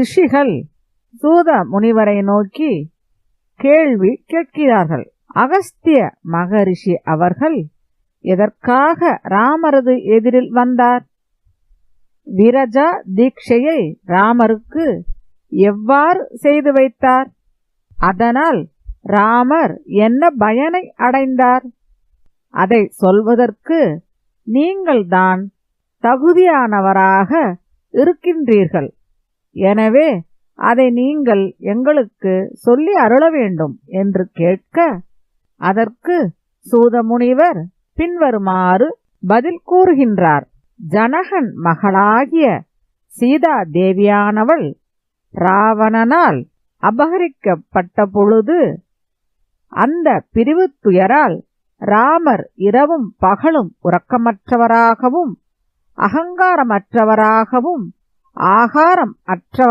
ரிஷிகள் சூத முனிவரை நோக்கி கேள்வி கேட்கிறார்கள். அகஸ்திய மகரிஷி அவர்கள் எதற்காக ராமரது எதிரில் வந்தார்? விரஜா தீட்சையை ராமருக்கு எவ்வாறு செய்து வைத்தார்? அதனால் ராமர் என்ன பயனை அடைந்தார்? அதை சொல்வதற்கு நீங்கள்தான் தகுதியானவராக இருக்கின்றீர்கள். எனவே அதை நீங்கள் எங்களுக்கு சொல்லி அருள வேண்டும் என்று கேட்க அதற்கு சூதமுனிவர் பின்வருமாறு பதில் கூறுகின்றார். ஜனகன் மகளாகிய சீதா தேவியானவள் ராவணனால் அபகரிக்கப்பட்ட பொழுது அந்த பிரிவு துயரால் ராமர் இரவும் பகலும் உறக்கமற்றவராகவும் அகங்காரமற்றவராகவும் ஆகாரம் அற்றவர்